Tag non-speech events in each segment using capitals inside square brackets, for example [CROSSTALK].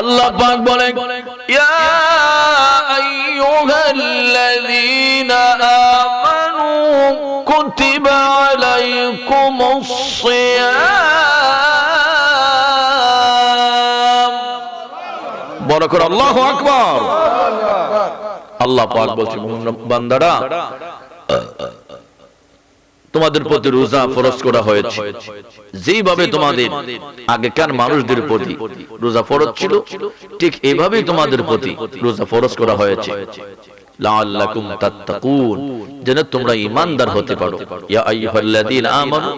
আল্লাহ পাক বলেন, ইয়া আইয়ুহাল্লাযীনা আমানু কুতিবা আলাইকুমুস সিয়াম। বড় করে আল্লাহু আকবার। আল্লাহ পাক বলছে, বান্দারা তোমাদের প্রতি রোজা ফরজ করা হয়েছে। যেইভাবে তোমাদের আগেকার মানুষদের প্রতি রোজা ফরজ ছিল ঠিক এইভাবেই তোমাদের প্রতি রোজা ফরজ করা হয়েছে। লাআল্লাকুম তাত্তাকুন। যেন তোমরা ঈমানদার হতে পারো। ইয়া আইয়ুহাল্লাযীনা আমানু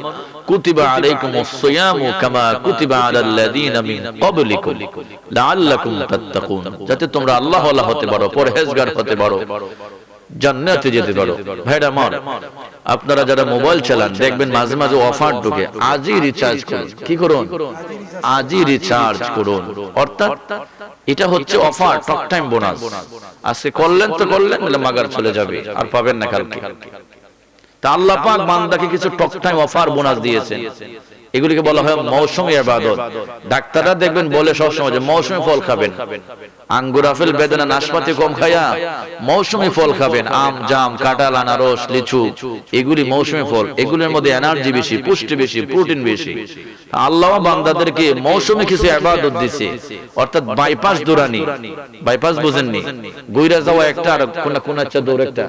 কুতিবা আলাইকুমুস সিয়ামু কামা কুতিবা আলাল্লাযীনা মিন ক্বাবলিকুম। লাআল্লাকুম তাত্তাকুন। যাতে তোমরা আল্লাহ ওয়ালা হতে পারো পরহেজগার হতে পারো। জান্নাতে যেতে পারো। ভাইরা আমার আপনারা যারা মোবাইল চালান দেখবেন মাঝে মাঝে অফার ঢুকে। আজই রিচার্জ করুন। কি করুন? আজই রিচার্জ করুন। অর্থাৎ এটা হচ্ছে অফার টক টাইম বোনাস আজকে করলেন তো করলেন মাগার চলে যাবে। আর পাবেন না কালকে। তা আল্লাহ পাক বান্দাকে কিছু টক টাইম অফার বোনাস দিয়েছেন। এগুলিকে বলা হয় মৌসুমী আবাদত ডাক্তাররা দেখবেন বলে সবসময় যে মৌসুমী ফল খাবেন। আঙ্গুর আপেল বেদনা নাশপাতি কম খায়া মৌসুমী ফল খাবেন। আম জাম কাঁঠাল আনারস লিচু এগুলি মৌসুমী ফল। এগুলির মধ্যে এনার্জি বেশি পুষ্টি বেশি প্রোটিন বেশি। আল্লাহ বান্দাদেরকে মৌসুমী কিছু আবাদত দিছে। অর্থাৎ বাইপাস দৌড়ানি বাইপাস বুঝেননি। গইরা যাওয়া একটা আর কোনা কোনাচ্চা দৌড় একটা।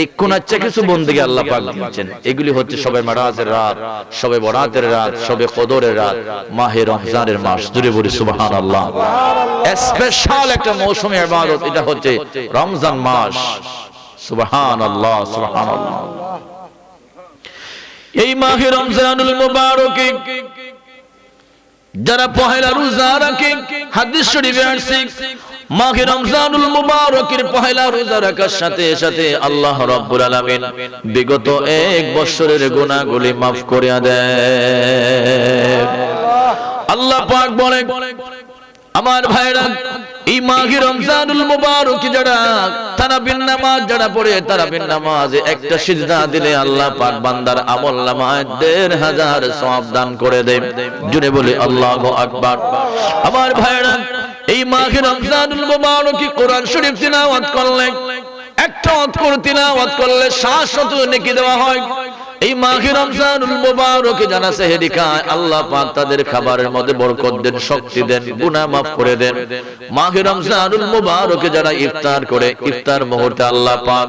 এই কোনাচ্চা কিছু বন্দিকে আল্লাহ পাক দিচ্ছেন। এগুলি হচ্ছে সবে মারাজের রাত সবে বরাতের রাত সবে কদরের রাত, মাহে রমজানের মাস, জুড়ে বলি সুবহানাল্লাহ। স্পেশাল একটা মৌসুমী ইবাদত, এটা হচ্ছে রমজান মাস। সুবহানাল্লাহ সুবহানাল্লাহ। এই মাহে রমজানুল মুবারকে যারা পহেলা রোজা রাখে, হাদিস শরীফে আসছে মাহে রমজানুল মুবারকের পহেলা রোজা রাখার সাথে সাথে আল্লাহ রাব্বুল আলামিন বিগত এক বছরের গুনাহগুলি maaf করে দেয় আল্লাহ পাক বলে আমার ভাইরা, এই মাঘে রমজানুল মুবারক যারা তারাবিন নামাজ যারা পড়ে, তারাবিন নামাজে একটা সিজদা দিলে আল্লাহ পাক বান্দার আমল নামায় দেড় হাজার সওয়াব দান করে দেয়। জুড়ে বলে, আল্লাহু আকবার। আমার ভাইরা এই মাঘে রমজানুল মুবারক কোরআন শরীফ তিলাওয়াত করলে, একটা অৎকর তিলাওয়াত করলে শাশ্বত নেকি দেওয়া হয়। এই মাহে রমজানুল মুবারকে জানা সেহরি খায় আল্লাহ পাক তাদের খাবারের মধ্যে বরকত দেন, শক্তি দেন, গুনাহ maaf করে দেন। মাহে রমজানুল মুবারকে যারা ইফতার করে, ইফতার মুহূর্তে আল্লাহ পাক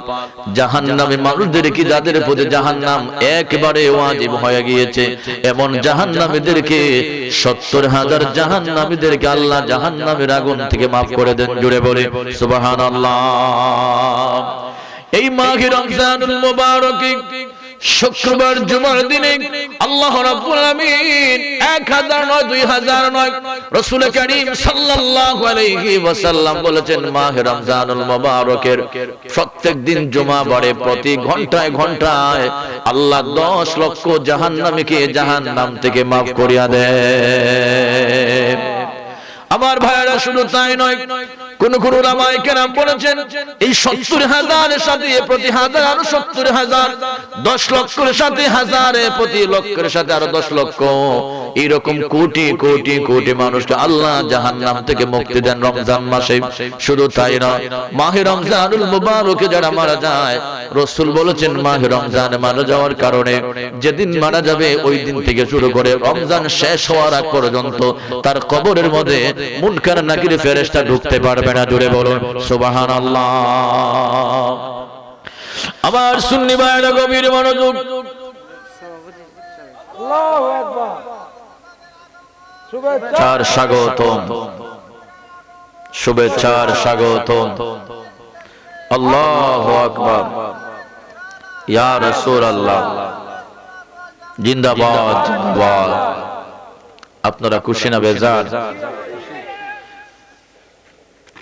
জাহান্নামী মানুষদের কি যাদের প্রতি জাহান্নাম একবারে ওয়াজিব হয়ে গিয়েছে, এমন জাহান্নামীদেরকে সত্তর হাজার জাহান্নামীদেরকে আল্লাহ জাহান্নামের আগুন থেকে maaf করে দেন জুড়ে বলে, সুবহানাল্লাহ। এই মাহে রমজানুল মুবারকে শুক্রবার জুমার দিনে আল্লাহ রাব্বুল আলামিন 1000 নয় 2000 নয়, রাসূল করিম সাল্লাল্লাহু আলাইহি ওয়াসাল্লাম বলেছেন, মাহে রমজানুল মুবারকের প্রত্যেক দিন জুমা বারে প্রতি ঘন্টায় ঘন্টায় আল্লাহ 10 লক্ষ জাহান্নামীকে জাহান্নাম থেকে maaf করিয়া দেয় আমার ভাইরা শুধু তাই নয়, কোন কোন রামায় কেরাম বলেছেন, এই সত্তর হাজারের সাথে প্রতি হাজার, আরও সত্তর হাজার, দশ লক্ষের সাথে, হাজারে প্রতি লক্ষের সাথে আরও দশ লক্ষ। এইরকম কোটি কোটি কোটি মানুষকে আল্লাহ জাহান্নাম থেকে মুক্তি দেন রমজান মাসে। শুধু তাই নয় মাহে রমজানুল মুবারকে যারা মারা যায় রসুল বলেছেন মাহে রমজানে মারা যাওয়ার কারণে যেদিন মারা যাবে ওই দিন থেকে শুরু করে রমজান শেষ হওয়ার আগ পর্যন্ত তার কবরের মধ্যে মুনকার নাকির ফেরেশতা ঢুকতে পারবে না জুড়ে বলুন। সুবহানাল্লাহ। আবার সুন্নি ভাইরা গভীর মনোযোগ আল্লাহু আকবার চার স্বাগতম। শুভেচ্ছার স্বাগতম। আল্লাহ আকবার। ইয়া আল্লাহ জিন্দাবাদ জিন্দাবাদ। আপনারা খুশি না বেজার?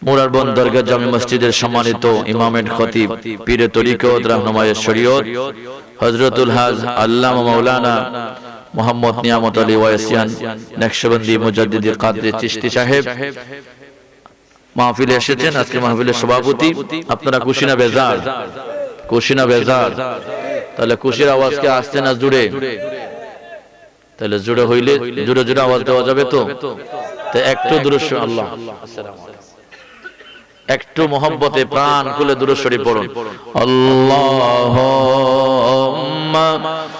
মুরারবন দরগা জামি মসজিদের সম্মানিত ইমামের খতিব, পীরে তরিকত শরীয়ত, হযরতুল হাজ আল্লামা মাওলানা মোহাম্মদ নিয়ামত আলী ওয়াসিয়ান নকশবন্দি মুজাদ্দিদি কাদরি চিশতি সাহেব। মাহফিলে এসেছেন, আজকে মাহফিলের সভাপতি। আপনারা খুশি না বেজার খুশি না বেজার। তাহলে খুশির আওয়াজকে আসতে না জুড়ে? তাহলে জুড়ে হইলে জুড়ে জুড়ে আওয়াজ দেওয়া যাবে তো? তো একটু দূরস্ব আল্লাহ। একটু মোহব্বতে প্রাণ খুলে দূরস্বরী পড়ুন। আল্লাহ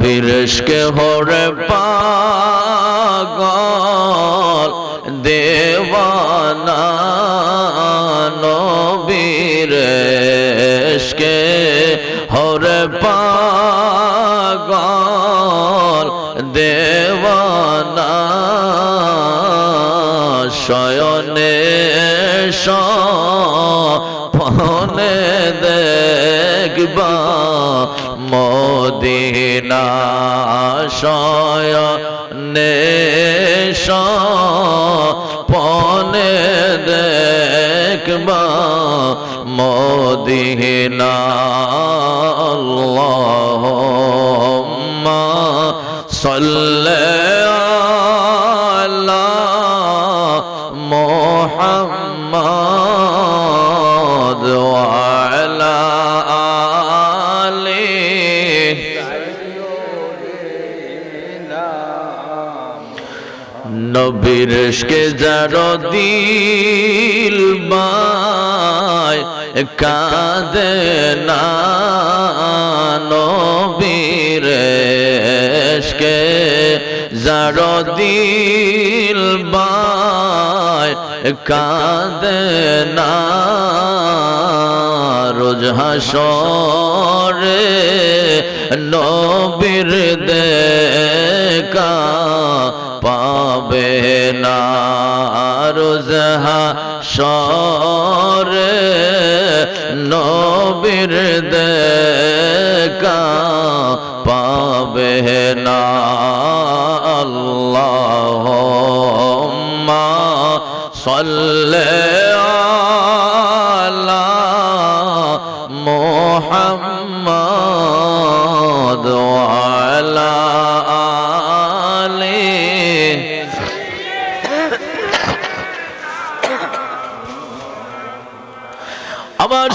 নবীর ইশকে হরে পাগল দেওয়ানা নবীর ইশকে হরে পাগল দেওয়ানা শয়নে পনে দেখবা মদিনা শয়নে পনে দেখবা মদিনা আল্লাহুম্মা সাল্লি নবীর কে যার দিল বাই কাঁদে না নবীর কে যার দিল বাই কাঁদে না রোজ হাসরে নবীর দেখা পাবে না রোজহা সরে নবীর দেখা পাবে না আল্লাহ সাল্লি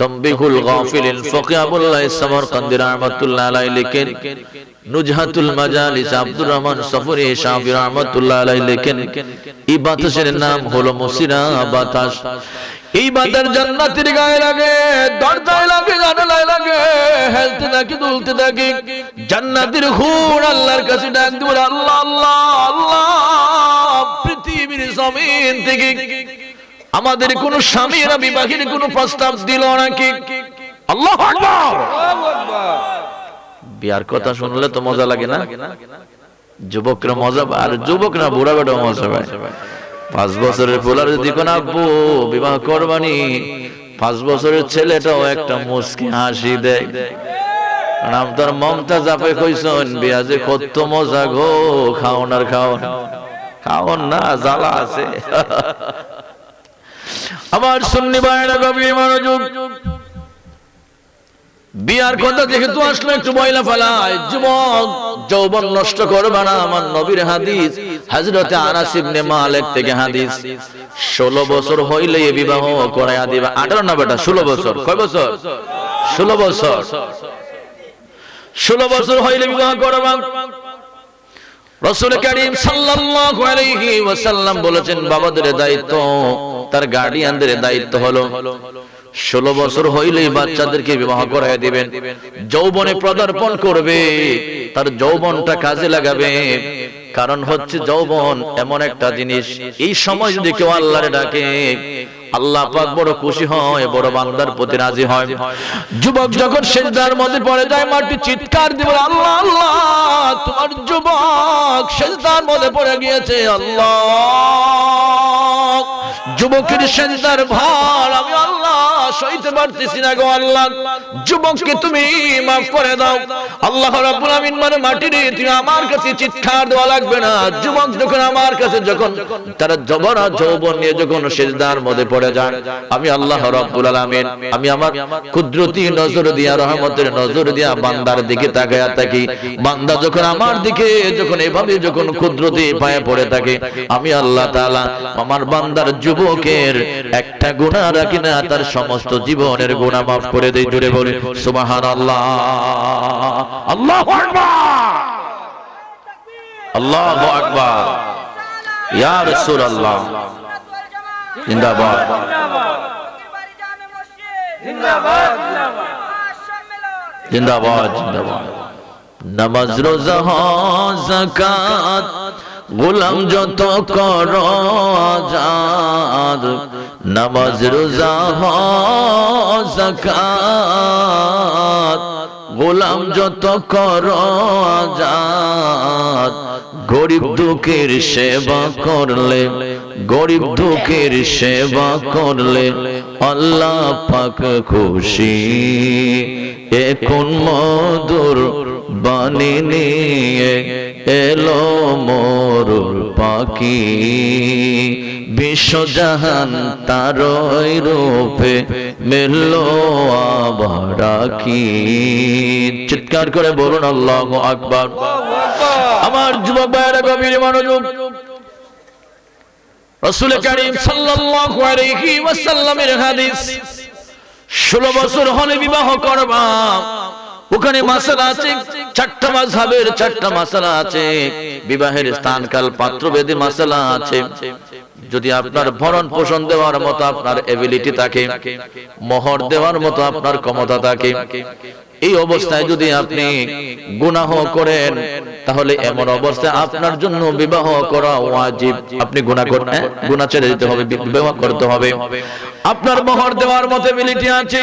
তম্বিহুল গাফিলিন ফকি আবুল্লাহ সামরকান্দি রাহমাতুল্লাহ আলাইহি লিখেন, নুজহাতুল মাজালিস আব্দুর রহমান সফরি শাফি রাহমাতুল্লাহ আলাইহি লিখেন, এই বাতাসের নাম হলো মুসিরা বাতাস এই বাতাস জান্নাতের গায়ে লাগে, দরজায় লাগে, জানালায় লাগে, হেলতে থাকে, দুলতে থাকে, জান্নাতের হুর আল্লাহর কাছে ডাক দিবে, আল্লাহ আল্লাহ আল্লাহ, পৃথিবীর জমিন থেকে আমাদের কোন স্বামীরা বিবাহের কোন প্রস্তাব দিল নাকি আল্লাহ বিয়ার কথা শুনলে তো মজা লাগে না? যুবকরা মজা আর যুবকরা বুড়া বেটা মজা পায়। পাঁচ বছরের পোলার যদি কোন আব্বু বিবাহ করবানি। পাঁচ বছরের ছেলেটাও একটা মুস্কি হাসি দেয়। নাম তার মমতা জাপে কইসন বিয়া যে কত মজা গো খাওন আর খাওন। খাওন না জ্বালা আছে। [LAUGHS] আমার সুন্নি ভাইরা গভীর মনোযোগ। বিয়ার কথা যেহেতু আসলো, একটু ময়লা ফেলায়। যুবক, যৌবন নষ্ট করবে না, আমার নবীর হাদিস, হযরতে আনাস ইবনে মালিক থেকে হাদিস। 16 বছর হইলে বিবাহ করায়া দিবা। 18 না বেটা 16 বছর। কয় বছর? 16 বছর। 16 বছর হইলে বিবাহ করবা। রসুল করিম সাল্লাল্লাহু বলেছেন, বাবাদের দায়িত্ব, তার গার্ডিয়ানদের দায়িত্ব হলো ষোলো বছর হইলেই বাচ্চাদেরকে বিবাহ করাই দিবেন, যৌবনে প্রদর্পণ করবে, তার যৌবনটা কাজে লাগাবে কারণ হচ্ছে যৌবন এমন একটা জিনিস। এই সময় যদি কেউ আল্লাহরে ডাকে আল্লাহ পাক বড় খুশি হয় বড় বান্দার প্রতি রাজি হয়। যুবক যখন সেজদার মধ্যে পড়ে যায় মাটি চিৎকার দিবে আল্লাহ আল্লাহ তোমার যুবক সেজদার মধ্যে পড়ে গিয়েছে আল্লাহ। যুবকের সেজদার ভার আমি আল্লাহ সইতে পারতেছি না গো আল্লাহ। যুবককে তুমি মাফ করে দাও। আল্লাহ রাব্বুল আমিন মানে তুমি আমার কাছে চিৎকার দেওয়া লাগবে না। যুবক যখন আমার কাছে যখন তারা যৌবন নিয়ে যখন মধ্যে পড়ে যায়, আমি আল্লাহ রাব্বুল আলামিন, আমি আমার কুদরতি নজর দিয়া, রহমতের নজর দিয়া বান্দার দিকে তাকায়া থাকি। বান্দা যখন আমার দিকে যখন এভাবে যখন কুদরতি পায়ে পড়ে থাকে, আমি আল্লাহ তাআলা আমার বান্দার যুবকের একটা গুনাহ রাখি না, তার সমস্ত জীবনের গুনাহ মাফ করে দেই জুড়ে বলে, সুবহানাল্লাহ। আল্লাহু আকবার। আল্লাহু আকবার। ইয়া রাসূলুল্লাহ। জিন্দাবাদ। জিন্দাবাদ জিন্দাবাদ। নামাজ, রোজা, হজ, যাকাত। গোলাম যত কর আজাদ, নামাজ, রোজা, হজ, যাকাত। গোলাম যত কর আজাদ, গরিব দুঃখের সেবা করলে, গরিব দুঃখের সেবা করলে আল্লাহ পাক খুশি। এখন মধুর বাণী এলো মোরুল পাখি। বিশ্বজাহান তার রূপে মিলল আবার কি চিৎকার করে বলুন, আল্লাহ আকবার। আমার যুবক ভাইয়েরা, গভীর মনোযোগ। রসুল করিম সাল্লাল্লাহু আলাইহি ওয়াসাল্লামের হাদিস 16 বছর হলে বিবাহ করবা। ওখানে মাসালা আছে, চারটা মাযহাবের চারটা মাসালা আছে, বিবাহের স্থান কাল পাত্র বেদী মাসালা আছে। যদি আপনার ভরণ পোষণ দেওয়ার মতো আপনার এবিলিটি থাকে, মোহর দেওয়ার মতো আপনার ক্ষমতা থাকে, এই অবস্থায় যদি আপনি গুনাহ করেন, তাহলে এমন অবস্থায় আপনার জন্য বিবাহ করা ওয়াজিব। আপনি গুনাহ করেন গুনাহ ছেড়ে দিতে হবে, বিবাহ করতে হবে। আপনার মোহর দেওয়ার মতো এবিলিটি আছে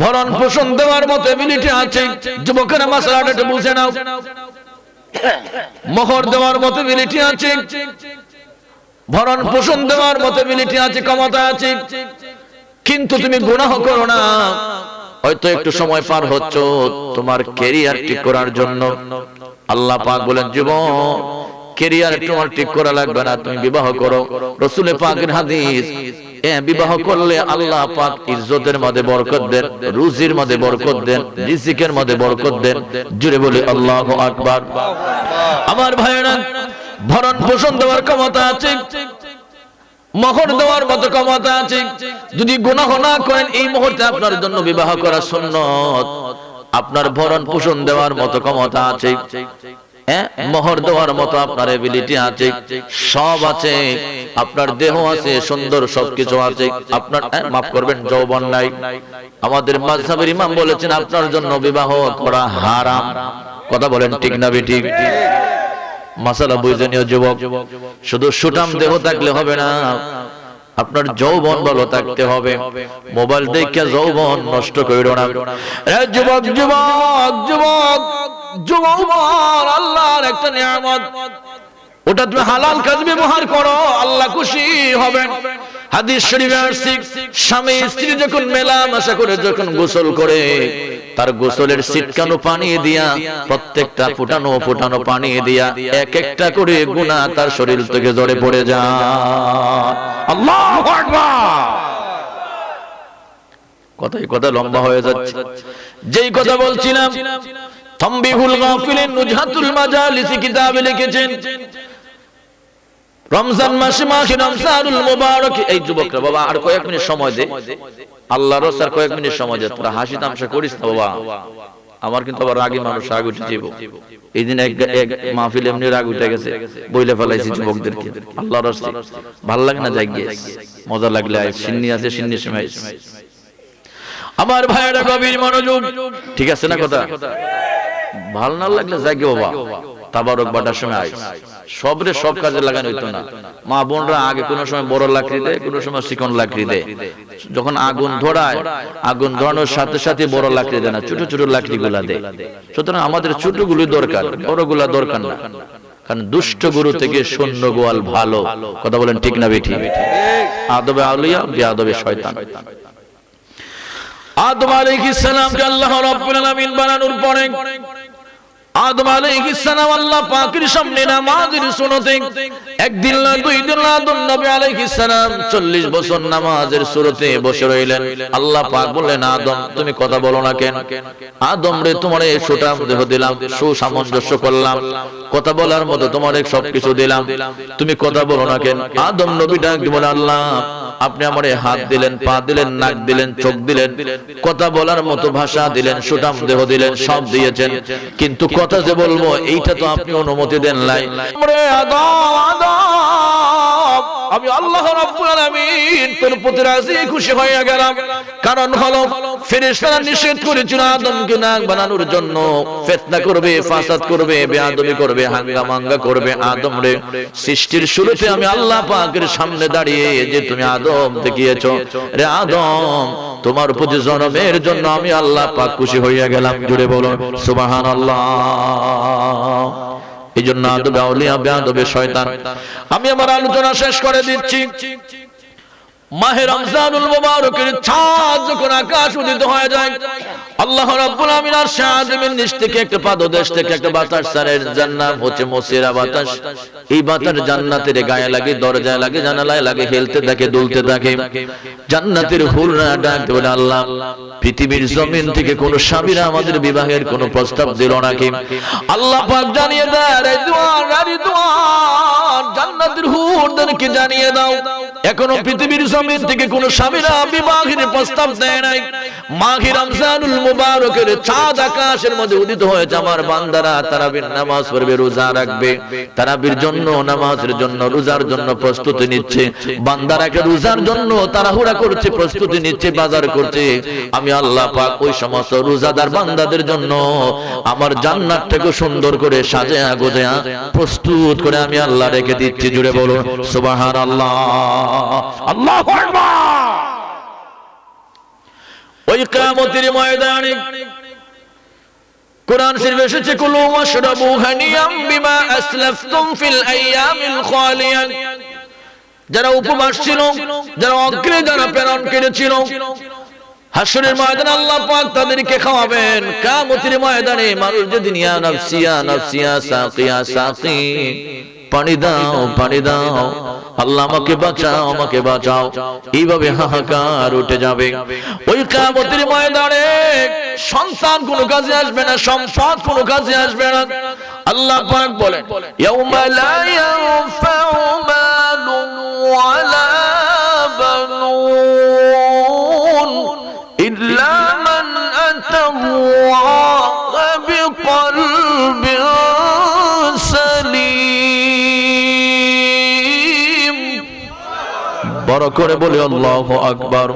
ভরণ পোষণ দেওয়ার মতো এবিলিটি আছে। যুবকেরা মাসালাটা একটু বুঝে নাও। মোহর দেওয়ার মতো এবিলিটি আছে। ভরণ পোষণ দেওয়ার মতো এবিলিটি আছে, ক্ষমতা আছে। কিন্তু তুমি গুনাহ করো না। হয়তো একটু সময় পার হচ্ছ তোমার ক্যারিয়ার ঠিক করার জন্য। আল্লাহ পাক বলেন জীবন ক্যারিয়ার তোমার ঠিক করা লাগবে না, তুমি বিবাহ করো। রসুলের পাকের হাদিস বিবাহ করলে আল্লাহ পাক ইজ্জতের মধ্যে বরকত দেন রুজির মধ্যে বরকত দেন রিজিকের মধ্যে বরকত দেন। জুড়ে বলি আল্লাহ আকবার। আমার ভাইয়েরা ভরণ পোষণ দেওয়ার ক্ষমতা আছে মহর দেওয়ার মতো ক্ষমতা আছে। যদি গুনাহ না করেন এই মুহূর্তে আপনার জন্য বিবাহ করা সুন্নত। আপনার ভরণ পোষণ দেওয়ার মতো ক্ষমতা আছে। হ্যাঁ মোহর দেওয়ার মতো আপনার এবিলিটি আছে, সব আছে, আপনার দেহ আছে, সুন্দর সবকিছু আছে। আপনার মাফ করবেন, যৌবন নাই। আমাদের মাযহাবের ইমাম বলেছেন, আপনার জন্য বিবাহ করা হারাম। কথা বলেন ঠিক না বেঠিক? মাসালা বুঝে নিও যুবক, শুধু সুটাম দেহ থাকলে হবে না, আপনার যৌবন ভালো থাকতে হবে। মোবাইল দেখে যৌবন নষ্ট করিও না। যুবক যুবক যুবক আল্লাহর একটা নিয়ামত। ওটা তুমি হালাল কাজ ব্যবহার করো, আল্লাহ খুশি হবেন। হাদিস স্বামী স্ত্রী যখন মেলামেশা করে যখন গোসল করে, তার গোসলের পানি দিয়া, প্রত্যেকটা ফুটানো ফুটানো পানি দিয়া এক একটা করে গুনাহ তার শরীর থেকে জড়ে পড়ে যায়। আল্লাহু কথাই কথা লম্বা হয়ে যাচ্ছে। যেই কথা বলছিলাম তামবিহুল গাফিলিন নুজহাতুল মাজালিস কিতাবে লিখেছেন। রমজান মাসে মাসে রমজানুল মুবারক। এই যুবকরা বাবা আর কয়েক মিনিট সময় দে। আল্লাহর রাস্তার কয়েক মিনিট সময় দে। তোরা হাসি তামসা করিস না বাবা। আমার কিন্তু আবার রাগী মানুষ রাগ উঠে যাব এই দিন এক এক মাহফিল এমনি রাগ উঠে গেছে। বইলে ফেলাইছি যুবকদেরকে। আল্লাহর রাস্তে ভালো লাগে না যাই গিয়ে মজা লাগলে আয়। সিন্নি আছে সিন্নি সময়। আমার ভাইয়েরা গভীর মনোযোগ। ঠিক আছে না কথা? ভালো না লাগলে যাকে বাবা তাবারক বাটার সময় আইস সবরে সব কাজে লাগানো হইতো না। মা বোনরা আগে কোনো সময় বড় লাকড়ি দেয় কোনো সময় চিকন লাকড়ি দেয়। যখন আগুন ধরায় আগুন ধরানোর সাথে সাথে বড় লাকড়ি দেয় না ছোট ছোট লাকড়ি গুলা দেয়। সুতরাং আমাদের ছোট গুলি দরকার বড়গুলা দরকার না। কারণ দুষ্ট গুরু থেকে সৈন্য গোয়াল ভালো। কথা বলেন ঠিক না বেঠি? আদবে আউলিয়া বেআদবে শয়তান। আদম আলাইহিস সালামকে আল্লাহ রাব্বুল আলামিন বানানোর পরে আদম আলাইহিস সালাম আল্লাহ পাকের সামনে নামাজের সুন্নতে একদিন না, দুই দিন না, আদম নবী আলাইহিস সালাম 40 বছর নামাজের সুরতে বসে রইলেন। আল্লাহ পাক বললেন, আদম, তুমি কথা বলো না কেন? আদম সুসামঞ্জস্য করলাম। কথা বলার মতো তোমার সবকিছু দিলাম। তুমি কথা বলো না কেন? আদম নবী ডাক আল্লাহ, আপনি আমার হাত দিলেন, পা দিলেন, নাক দিলেন, চোখ দিলেন। কথা বলার মতো ভাষা দিলেন সুটাম দেহ দিলেন, সব দিয়েছেন। কিন্তু কথা যে বলব এইটা তো আপনি অনুমতি দেন নাই। আদম, আদম, আমি আল্লাহ রাব্বুল আলামিন তোর প্রতি রাজি খুশি হয়ে গেলাম। কারণ হলো ফেরেশতারা নিষেধ করেছিল আদমকে নাক বানানোর জন্য। ফিতনা করবে ফাসাদ করবে বেয়াদবি করবে হাঙ্গামাঙ্গা করবে আদম রে। সৃষ্টির শুরুতে আমি আল্লাহ পাকের সামনে দাঁড়িয়ে যে তুমি আদম দেখিয়েছো। রে আদম তোমার প্রতি জনমের জন্য আমি আল্লাহ পাক খুশি হইয়া গেলাম। জুড়ে বলো সুবহানাল্লাহ। এই জন্য আদবে আউলিয়া বেয়াদবে শয়তান। আমি আমার আলোচনা শেষ করে দিচ্ছি। মাহে রমজানুল মুবারকের ছাদ যখন আকাশ উদিত হয়ে যায়, আল্লাহ রাব্বুল আমিন আর শাহাদিমের নিচ থেকে একটা পাদদেশ থেকে একটা বাতাস যার নাম হচ্ছে মসিরা বাতাস। এই বাতাস জান্নাতের গায়ে লাগে, দরজায় লাগে, জানালায় লাগে, হেলতে থাকে দুলতে থাকে জান্নাতের হুররা ডাকতে বলে আল্লাহ। পৃথিবীর জমিন থেকে কোন স্বামীরা আমাদের বিবাহের কোন প্রস্তাব দিল নাকি আল্লাহ পাক জানিয়ে দেয় রে দুয়ার রে দুয়ার, জান্নাতের হুরদেরকে জানিয়ে দাও। এখনও পৃথিবীর জমিন থেকে কোন স্বামীরা বিবাহের প্রস্তাব দেয় নাই। মাঘি রমজানুল মুবারকের চাঁদ আকাশের মধ্যে উদিত হয়েছে আমার বান্দারা, তারাবির নামাজ পড়বে, রোজা রাখবে। তারাবির জন্য, নামাজের জন্য, রোজার জন্য প্রস্তুতি নিচ্ছে। বান্দারাকে রোজার জন্য তাড়াহুড়া করছে, প্রস্তুতি নিচ্ছে, বাজার করছে। আমি আল্লাহ পাক ওই সমস্ত রোজাদার বান্দাদের জন্য আমার জান্নাতটাকে সুন্দর করে সাজায়া গোজায়া প্রস্তুত করে আমি আল্লাহ রেখে দিচ্ছি। জুড়ে বলো সুবহানাল্লাহ। আল্লাহু যারা উপবাস ছিল যারা অগ্রে যারা প্রেরণ করেছিল হাসরের ময়দানে আল্লাহ পাক তাদেরকে খাওয়াবেন কিয়ামতের ময়দানে মানুষ সাকিয়া সাকি পানি দাও পানি দাও আল্লাহ আমাকে বাঁচাও আমাকে বাঁচাও। এইভাবে হাহাকার উঠে যাবে। ওই কিয়ামতের ময়দানে সন্তান কোনো কাজে আসবে না সম্পদ কোনো কাজে আসবে না। আল্লাহ পাক বলেন ইয়াউমা লা ইয়ানফাউ মালুন ওয়ালা বানুন ইল্লা মান আতাল্লাহ বড় করে বলি আল্লাহ আকবার।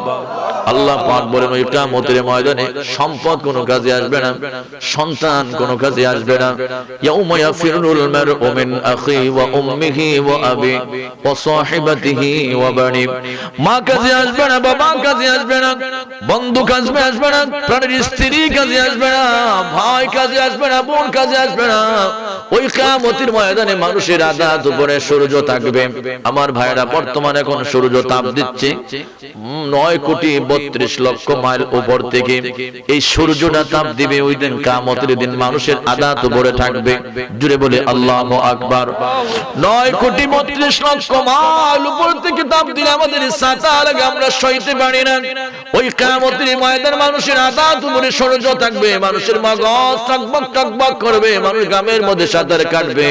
আল্লাহ পাক বলেন ওই কিয়ামতের ময়দানে সম্পদ কোনো কাজে আসবে না সন্তান কোনো কাজে আসবে না। ইয়াউমা ইয়াফিরুল মারউ মিন আখি ওয়া উম্মিহি ওয়া আবি ওয়া সাহিবাতিহি ওয়া বানি। মা কাজে আসবে না বাবা কাজে আসবে না বন্ধু কাজে আসবে না প্রাণের স্ত্রী কাজে আসবে না ভাই কাজে আসবে না বোন কাজে আসবে না। ওই কিয়ামতের ময়দানে মানুষের আদাত উপরে সূর্য থাকবে। আমার ভাইরা বর্তমানে এখন সূর্য তাপ দিচ্ছে। উম, নয় কোটি বত্রিশ লক্ষ মাইল উপর থেকে এই সূর্যটা তাপ দিবে, ওই দিন কামতের দিন মানুষের আদাত উপরে থাকবে। জুড়ে বলে, আল্লাহ আকবার। নয় কোটি বত্রিশ লক্ষ মাইল উপর থেকে তাপ দিলে আমাদের সাঁতা আমরা সইতে পারি না। ওই কামতের ময়দান মানুষের আদাত উপরে সূর্য থাকবে, মানুষের মগজ টকবক টকবক করবে, মানুষ গ্রামের মধ্যে সাঁতার কাটবে।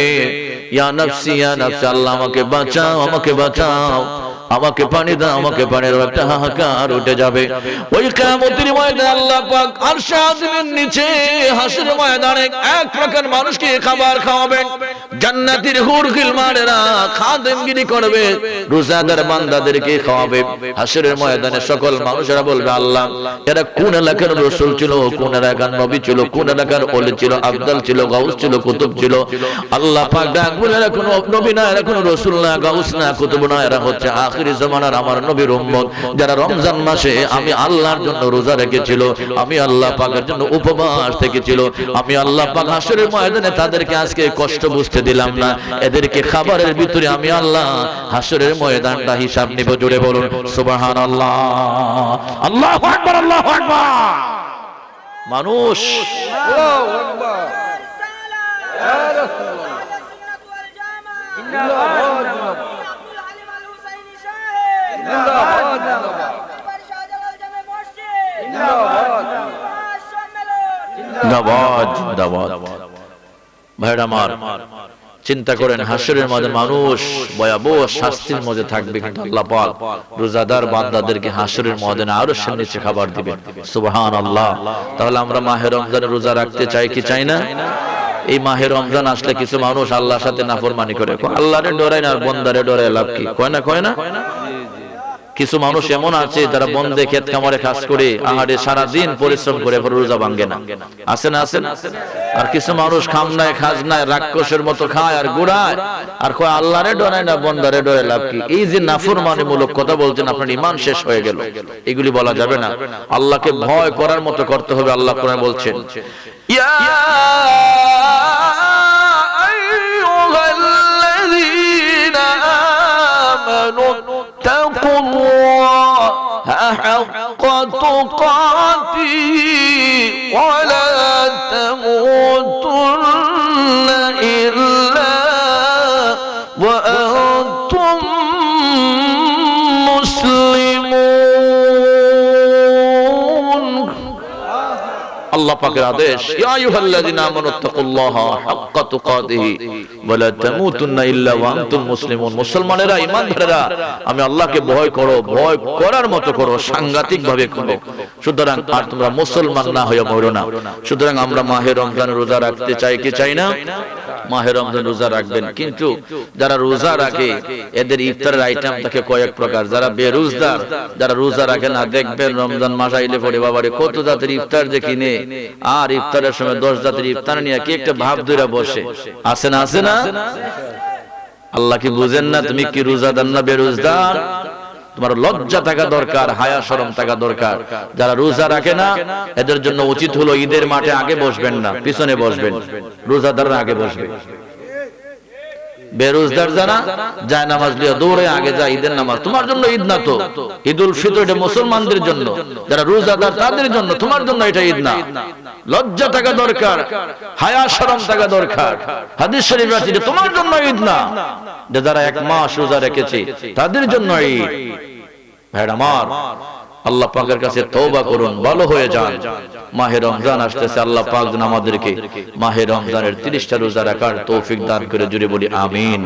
ইয়া নফসি ইয়া নফসি, আল্লাহ আমাকে বাঁচাও আমাকে বাঁচাও। আমাকে পানি দাও আমাকে পানির একটা হাহাকার উঠে যাবে। ওই কিয়ামতের ময়দানে আল্লাহ পাক আরশে আজিমের নিচে হাসরের ময়দানে এক প্রকার মানুষকে খাবার খাওয়াবেন জান্নাতের হুর গিলমানেরা খাদেমগিরি করবে রোজাদার বান্দাদেরকে খাওয়াবে। হাসরের ময়দানে সকল মানুষেরা বলবে আল্লাহ এরা কোন এলাকার রসুল ছিল কোন এলাকার নবী ছিল কোন এলাকার অলি ছিল আবদাল ছিল গাউস ছিল কুতুব ছিল। আল্লাহ পাক ডাক বলে এরা কোনো নবী না এরা কোনো রসুল না গাউস না কুতুব না এরা হচ্ছে আখির জমানার আমার নবীর উম্মত যারা রমজান মাসে আমি আল্লাহর জন্য রোজা রেখেছিল আমি আল্লাহ পাকের জন্য উপবাস থেকেছিল আমি আল্লাহ পাক হাসরের ময়দানে তাদেরকে আজকে কষ্ট বুঝতে দিলাম না। এদেরকে খাবারের ভিতরে আমি আল্লাহ হাসরের ময়দানটা হিসাব নিব জুড়ে বলুন সুবাহান আল্লাহ আল্লাহ আকবার। আল্লাহু আকবার। মানুষ ইয়া রাসূলুল্লাহ। চিন্তা করেন, হাসরের মধ্যে মানুষ ভয়াবহ শাস্তির মধ্যে থাকবে কিন্তু আল্লাহ রোজাদার বান্দাদেরকে হাসরের ময়দানে আরও নিচে খাবার দিবেন সুবহানাল্লাহ। তাহলে আমরা মাহে রমজানে রোজা রাখতে চাই কি চাই না? এই মাহে রমজান আসলে কিছু মানুষ আল্লাহর সাথে নাফরমানি করে। আল্লাহরে ডরায় না, আর বন্দারে ডরায় লাভ কি? কয় না কয় না? কিছু মানুষ এমন আছে যারা বন্ধে ক্ষেত খামারে কাজ করে আহারে সারা দিন পরিশ্রম করে রোজা ভাঙ্গে না। আছে না আছে আর কিছু মানুষ খামনায় খাজনায় রাক্ষসের মতো খায় আর গুড়ায়। আর কয় আল্লাহরে ডরায় না বন্দারে ডরে লাভ কি? এই যে নাফরমানি মূলক কথা বলছেন আপনার ইমান শেষ হয়ে গেল। এগুলি বলা যাবে না। আল্লাহকে ভয় করার মতো করতে হবে আল্লাহ কোরআনে বলছেন। ইয়া আইয়ুহাল্লাযীনা আমানু اتقوا الله حق تقاته ولا تموتن إلا وأنتم مسلمون আল্লাহ পাকের আদেশ ইয়া আইয়ুহাল্লাযিনা আমানু তাকুল্লাহা হাক্কা মুসলমানেরা আমি ভয় করো, ভয় করার মতো করো সাংঘাতিক ভাবে সুতরাং আর তোমরা মুসলমান না হয়ে না। সুতরাং আমরা মাহের রমজান রোজা রাখতে চাই কি চাই না? মাহে রমজান রোজা রাখবেন। কিন্তু যারা রোজা রাখে এদের ইফতারের আইটেম থাকে কয়েক প্রকার। যারা বেরোজদার যারা রোজা রাখে না দেখবেন রমজান মাস আইলে পরে বাবারে কত জাতের ইফতার যে কিনে। আর ইফতারের সময় দশ জাতের ইফতার নিয়ে কি একটা ভাব ধরে বসে? আছে না আছে না? আল্লাহ কি বুঝেন না তুমি কি রোজাদার না বেরোজদার তোমার লজ্জা থাকা দরকার হায়া সরম থাকা দরকার। যারা রোজা রাখে না এদের জন্য উচিত হলো ঈদের মাঠে আগে বসবেন না পিছনে বসবেন। রোজাদাররা আগে বসবে। বেরোজদার যারা যায় নামাজ লিয়া দৌড়ে আগে যায় ঈদের নামাজ। তোমার জন্য ঈদ না তো। ঈদুল ফিতর এটা মুসলমানদের জন্য। যারা রোজাদার তাদের জন্য তোমার জন্য এটা ঈদ না। লজ্জা থাকা দরকার। হায়া শরম থাকা দরকার। হাদিস শরীফ আছে যে তোমার জন্য ঈদ না। যে যারা এক মাস রোজা রেখেছে তাদের জন্য ঈদ। ভাইরা আমার আল্লাহ পাকের কাছে তওবা করুন ভালো হয়ে যান। মাহে রমজান আসতেছে আল্লাহ পাক যেন আমাদেরকে মাহে রমজানের 30টা রোজা রাখার তৌফিক দান করে জুড়ে বলি আমিন।